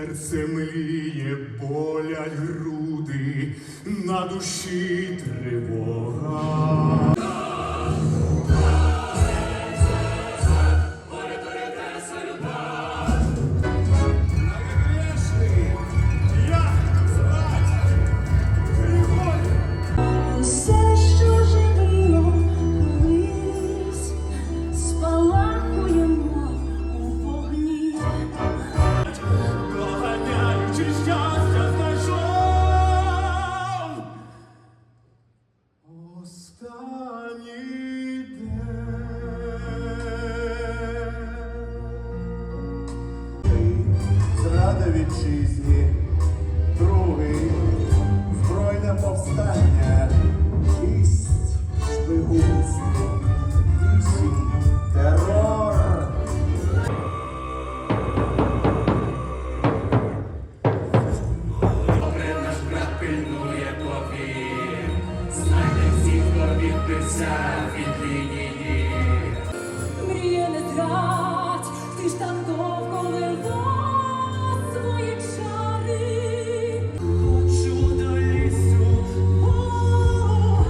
серце мліє, болять груди, на душі тривога. останній. за віднині. Мріє не трать, ти ж так довго лила свої чари. Хочу до лісу, о,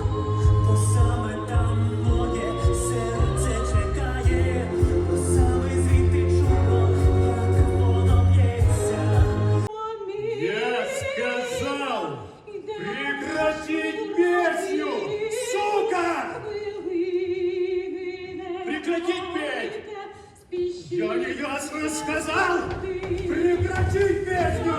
бо саме там моє серце чекає, бо саме звідти чудо, як воно б'ється. Я сказав, прекратіть! Я не ясно сказал! Прекрати песню!